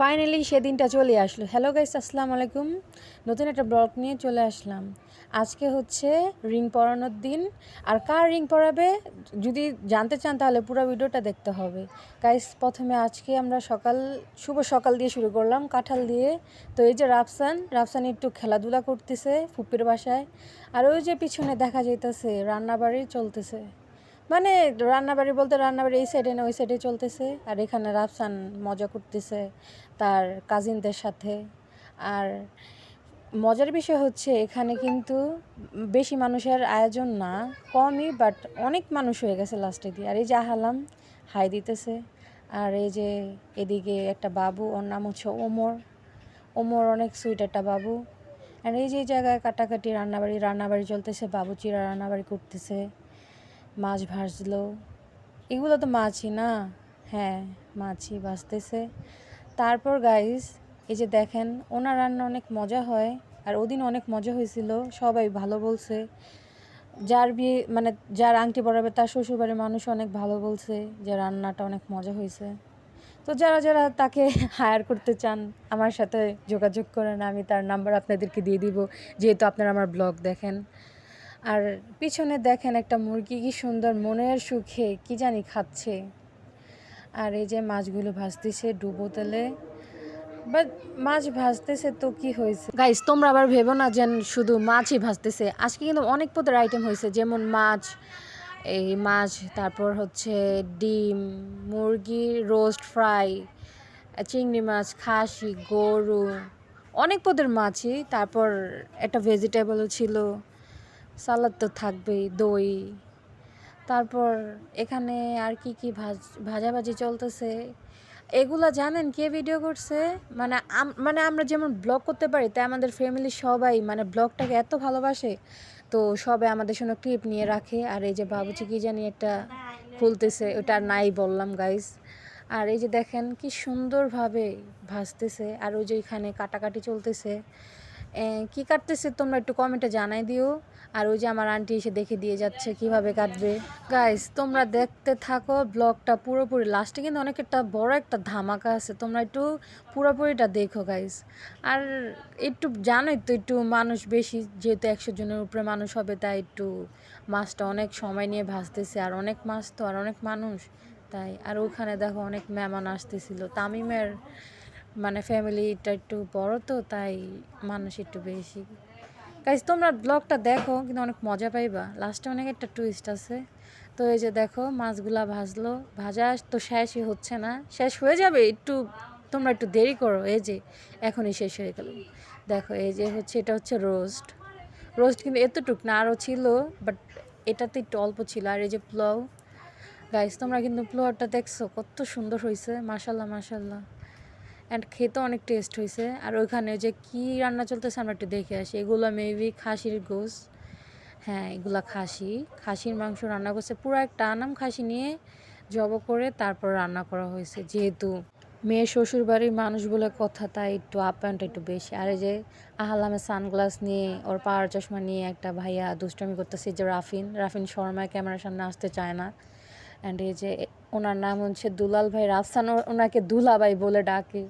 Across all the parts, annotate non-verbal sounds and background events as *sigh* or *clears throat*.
Finally সেদিনটা চলে আসলো। হ্যালো গাইস আসসালামু আলাইকুম। নতুন একটা ব্লগ নিয়ে চলে আসলাম। আজকে হচ্ছে রিং পরানোর দিন। আর কার রিং পরাবে? যদি জানতে চান তাহলে পুরো ভিডিওটা দেখতে হবে। গাইস প্রথমে আজকে আমরা সকাল, শুভ সকাল দিয়ে শুরু করলাম কাঁঠাল দিয়ে। তো এই যে রাফসান রাফসান একটু খেলাধুলা করতেছে ফুপির বাসায়। আর ওই যে পিছনে দেখা যাইতেছে, রান্নাবাড়ি চলতেছে। মানে রান্নাবাড়ি বলতে রান্নাবাড়ি এই সাইডে না ওই সাইডে চলতেছে। আর এখানে রাফসান মজা করতেছে তার কাজিনদের সাথে। আর মজার বিষয় হচ্ছে এখানে কিন্তু বেশি মানুষের আয়োজন না, কমই বাট অনেক মানুষ হয়ে গেছে লাস্টে দিয়ে। আর এই যে আহালাম, হাই দিতেছে। আর এই যে এদিকে একটা বাবু, ওর নাম হচ্ছে ওমর। ওমর অনেক সুইট একটা বাবু। আর এই যে জায়গায় কাটাকাটি রান্নাবাড়ি রান্নাবাড়ি চলতেছে বাবু চিরা রান্নাবাড়ি করতেছে। মাছ ভাজলো। এগুলো তো মাছই না? হ্যাঁ মাছই ভাজতেছে। তারপর গাইস এই যে দেখেন, ওনার রান্না অনেক মজা হয়, আর ওদিন অনেক মজা হয়েছিল, সবাই ভালো বলছে। যার বিয়ে মানে যার আংটি পরাবে তার শ্বশুরবাড়ির মানুষ অনেক ভালো বলছে যে রান্নাটা অনেক মজা হয়েছে। তো যারা যারা তাকে *laughs* হায়ার করতে চান, আমার সাথে যোগাযোগ করেন, আমি তার নাম্বার আপনাদেরকে দিয়ে দিব, যেহেতু আপনারা আমার ব্লগ দেখেন। আর পিছনে দেখেন একটা মুরগি, কি সুন্দর মনের সুখে, কি জানি খাচ্ছে। আর এই যে মাছগুলো ভাজতেছে ডুবো তেলে। বাট মাছ ভাজতেছে তো কি হয়েছে? গাইস তোমরা আবার ভেবো না যেন শুধু মাছই ভাজতেছে। আজকে কিন্তু অনেক পদের আইটেম হয়েছে, যেমন মাছ, এই মাছ, তারপর হচ্ছে ডিম, মুরগি রোস্ট ফ্রাই চিংড়ি মাছ, খাসি, গরু, অনেক পদের মাছই। তারপর একটা ভেজিটেবলও ছিল। সালাদ তো থাকবেই, দই। তারপর এখানে আর কি কি ভাজ, ভাজাভাজি চলতেছে? এগুলা জানেন কে ভিডিও করছে? মানে মানে আমরা যেমন ব্লগ করতে পারি, তাই আমাদের ফ্যামিলি সবাই মানে ব্লগটাকে এত ভালোবাসে, তো সবাই আমাদের সঙ্গে ক্লিপ নিয়ে রাখে। আর এই যে বাবুচি কি জানি একটা খুলতেছে, ওটা নাই বললাম গাইস আর এই যে দেখেন কি সুন্দরভাবে ভাজতেছে, আর ওই যে এখানে কাটাকাটি চলতেছে। কি কাটতেছে তোমরা একটু কমেন্টে জানাই দিও। আর ওই যে আমার আন্টি এসে দেখে দিয়ে যাচ্ছে, কীভাবে কাটবে। গাইস তোমরা দেখতে থাকো ব্লগটা পুরোপুরি লাস্টে কিন্তু অনেক একটা বড় একটা ধামাকা আছে। তোমরা একটু পুরোপুরিটা দেখো গাইস আর একটু জানোই তো, একটু মানুষ বেশি, যেহেতু একশো জনের উপরে মানুষ হবে, তাই একটু মাছটা অনেক সময় নিয়ে ভাসতেছে আর অনেক মাছ তো, আর অনেক মানুষ, তাই। আর ওখানে দেখো অনেক মেহমান আসতেছিল। তামিমের মানে ফ্যামিলিটা একটু বড় তো, তাই মানুষ একটু বেশি। গাইজ তোমরা ব্লগটা দেখো, কিন্তু অনেক মজা পাইবা। লাস্টে অনেক একটা টুইস্ট আছে। তো এই যে দেখো, মাছগুলা ভাজলো। ভাজা তো শেষই হচ্ছে না। শেষ হয়ে যাবে? একটু তোমরা একটু দেরি করো। এই যে, এখনই শেষ হয়ে গেল। দেখো, এই যে হচ্ছে, এটা হচ্ছে রোস্ট রোস্ট কিন্তু এতটুক না, আরও ছিল বাট এটাতে একটু অল্প ছিল। আর এই যে পোলাও। গাইজ তোমরা কিন্তু পোলাওটা দেখছ, কত সুন্দর হয়েছে মাসাল্লাহ মাসাল্লাহ অ্যান্ড খেতে অনেক টেস্ট হয়েছে আর ওইখানে যে কি রান্না চলতেছে আমরা একটু দেখে আসি। এগুলো মেবি খাসির গোস হ্যাঁ এগুলা খাসি। খাসির মাংস রান্না করছে। পুরো একটা আনাম খাসি নিয়ে জব করে তারপর রান্না করা হয়েছে। যেহেতু মেয়ে শ্বশুর বাড়ির মানুষ বলে কথা, তাই একটু আপ্যায়নটা একটু বেশি। আর এই যে আহালামে সানগ্লাস নিয়ে, ওর পাওয়ার চশমা নিয়ে একটা ভাইয়া দুষ্টামি করতেছে। যে রাফিন রাফিন শর্মা ক্যামেরার সামনে আসতে চায় না। অ্যান্ড এই যে ওনার নাম হচ্ছে দুলাল ভাই রাফসান ওনাকে দুলা ভাই বলে ডাকে।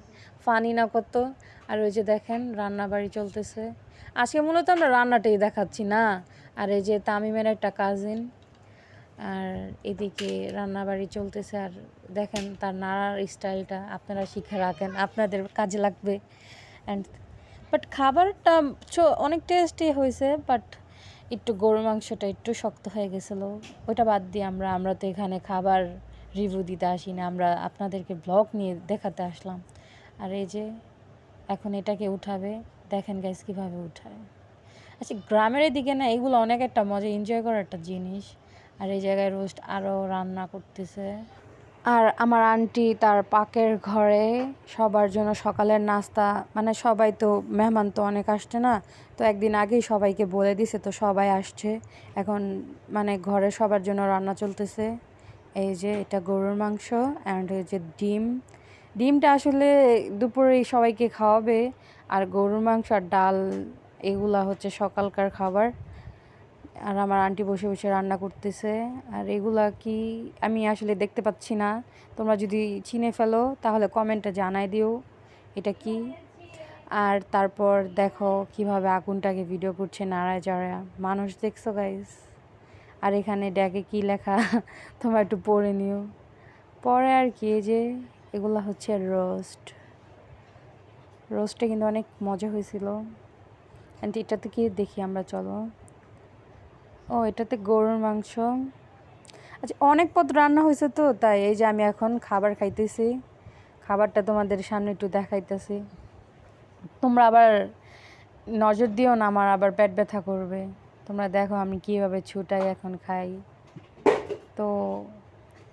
ফানি না কত আর ওই যে দেখেন, রান্নাবাড়ি চলতেছে। আজকে মূলত আমরা রান্নাটাই দেখাচ্ছি না। আর এই যে তামিমের একটা কাজিন আর এদিকে রান্নাবাড়ি চলতেছে। আর দেখেন তার নাড়ার স্টাইলটা আপনারা শিখে রাখেন। আপনাদের কাজে লাগবে। অ্যান্ড বাট খাবারটা অনেক টেস্টি হয়েছে বাট একটু গরুর মাংসটা একটু শক্ত হয়ে গেছিল। ওইটা বাদ দিয়ে আমরা আমরা তো এখানে খাবার রিভিউ দিতে আসি না আমরা আপনাদেরকে ব্লগ নিয়ে দেখাতে আসলাম। আর এই যে, এখন এটাকে উঠাবে, দেখেন গাইস কীভাবে উঠায়। আচ্ছা গ্রামের দিকে না, এগুলো অনেক একটা মজা এনজয় করার একটা জিনিস। আর এই জায়গায় রোস্ট আরও রান্না করতেছে। আর আমার আন্টি তার পাকের ঘরে সবার জন্য সকালের নাস্তা মানে সবাই তো, মেহমান তো অনেক আসছে না, তো একদিন আগেই সবাইকে বলে দিছে, তো সবাই আসছে। এখন মানে ঘরে সবার জন্য রান্না চলতেছে। এই যে এটা গরুর মাংস অ্যান্ড এই যে ডিম। ডিমটা আসলে দুপুরে সবাইকে খাওয়াবে, আর গরুর মাংস আর ডাল এগুলা হচ্ছে সকালকার খাবার। আর আমার আন্টি বসে বসে রান্না করতেছে, আর এগুলা কি আমি আসলে দেখতে পাচ্ছি না। তোমরা যদি চিনে ফেলো, তাহলে কমেন্টে জানাই দিও, এটা কি? আর তারপর দেখো কীভাবে আগুনটাকে ভিডিও করছে নাড়ায় চাড়া মানুষ দেখছ গাইস আর এখানে ড্যাগে কি লেখা? *laughs* তোমরা একটু পড়ে নিও। পরে আর কি যে এগুলো হচ্ছে রোস্ট রোস্টে কিন্তু অনেক মজা হয়েছিল। অ্যান্ড এটাতে কি দেখি আমরা, চলো। ও, এটাতে গরুর মাংস। আচ্ছা অনেক পদ রান্না হয়েছে তো, তাই এই যে আমি এখন খাবার খাইতেছি। খাবারটা তোমাদের সামনে একটু দেখাইতেছি। তোমরা আবার নজর দিও না, আমার আবার পেট ব্যথা করবে। তোমরা দেখো আমি কীভাবে ছুটাই, এখন খাই। তো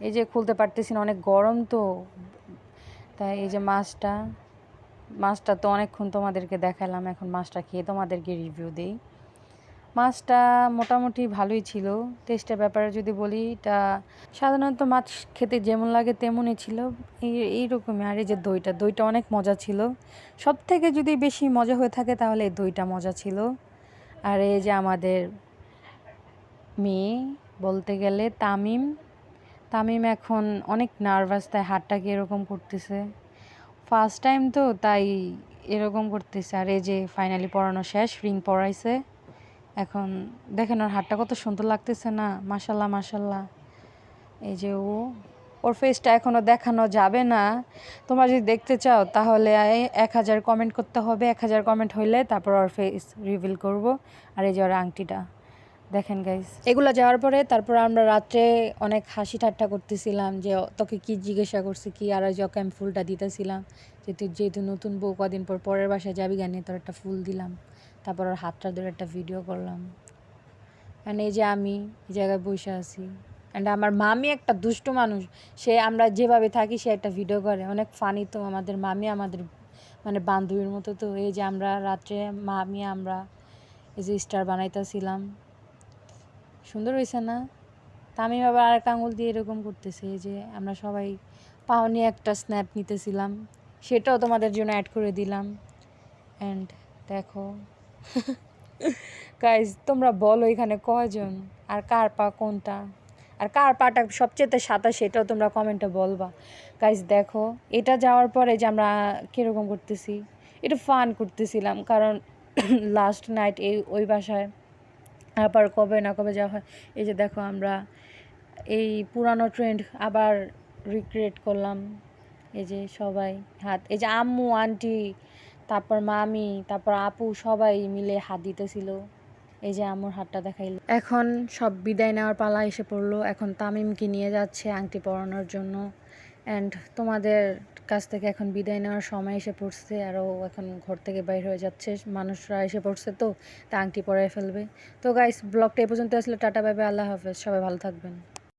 এই যে খুলতে পারতেছি না, অনেক গরম তো। তাই এই যে মাছটা মাছটা তো অনেকক্ষণ তোমাদেরকে দেখালাম, এখন মাছটা খেয়ে তোমাদেরকে রিভিউ দিই। মাছটা মোটামুটি ভালোই ছিল টেস্টের ব্যাপারে যদি বলি, এটা সাধারণত মাছ খেতে যেমন লাগে তেমনই ছিল। এই, এইরকমই, আর এই যে দইটা দইটা অনেক মজা ছিল। সব থেকে যদি বেশি মজা হয়ে থাকে তাহলে এই দইটা মজা ছিল। আর এই যে আমাদের মেয়ে, বলতে গেলে তামিম। তামিম এখন অনেক নার্ভাস, তাই হাতটাকে এরকম করতেছে? ফার্স্ট টাইম তো, তাই এরকম করতেছে। আর এই যে ফাইনালি পড়ানো শেষ রিং পড়াইছে। এখন দেখেন ওর হাতটা কত সুন্দর লাগতেছে না মাসাল্লাহ মাসাল্লাহ এই যে ও ওর ফেসটা এখনও দেখানো যাবে না। তোমরা যদি দেখতে চাও, তাহলে এক হাজার কমেন্ট করতে হবে। এক হাজার কমেন্ট হইলে তারপর ওর ফেস রিভিল করব। আর এই যে ওর আংটিটা, দেখেন গাইস এগুলো যাওয়ার পরে তারপর আমরা রাত্রে অনেক হাসি ঠাট্টা করতেছিলাম যে, তোকে কি জিজ্ঞাসা করছে, কি আর যে ওকে আমি ফুলটা দিতেছিলাম, যে তুই যেহেতু নতুন বউ, কদিন পর পরের বাসায় যাবি গানে তোর একটা ফুল দিলাম। তারপর ওর হাতটা ধরে একটা ভিডিও করলাম। মানে এই যে আমি এই জায়গায় বসে আছি। অ্যান্ড আমার মামি একটা দুষ্টু মানুষ। সে আমরা যেভাবে থাকি, সে একটা ভিডিও করে। অনেক ফানি তো আমাদের মামি, আমাদের মানে বান্ধবীর মতো তো। এই যে আমরা রাত্রে মামি, আমরা এই যে স্টার বানাইতেছিলাম। সুন্দর হয়েছে না? তামিম আবার আর আঙুল দিয়ে এরকম করতেছে যে আমরা সবাই পাও নিয়ে একটা স্ন্যাপ নিতেছিলাম। সেটাও তোমাদের জন্য অ্যাড করে দিলাম। অ্যান্ড দেখো। *laughs* গাইজ তোমরা বলো এখানে কয়জন? আর কার পা কোনটা? আর কার পাটা সবচেয়ে সাদা সেটাও তোমরা কমেন্টে বলবা। গাইজ দেখো, এটা যাওয়ার পরে যে আমরা কীরকম করতেছি, এটা ফান করতেছিলাম, কারণ *clears throat* লাস্ট নাইট এই, ওই বাসায়, আবার কবে না কবে যাওয়া হয়, এই যে দেখো আমরা এই পুরানো ট্রেন্ড আবার রিক্রিয়েট করলাম, এই যে সবাই হাত, এই যে আম্মু আন্টি তারপর মামি, তারপর আপু সবাই মিলে হাত দিতেছিল। এই যে আমার হাতটা দেখাইল। এখন সব বিদায় নেওয়ার পালা এসে পড়ল। এখন তামিমকে নিয়ে যাচ্ছে আংটি পরানোর জন্য। অ্যান্ড তোমাদের কাছ থেকে এখন বিদায় নেওয়ার সময় এসে পড়ছে। আরও এখন ঘর থেকে বাইর হয়ে যাচ্ছে। মানুষরা এসে পড়ছে তো, তা আংটি পরাই ফেলবে। তো গাইস ব্লগটা এ পর্যন্ত আসলে টাটা বাইবে আল্লাহ হাফেজ। সবাই ভালো থাকবেন।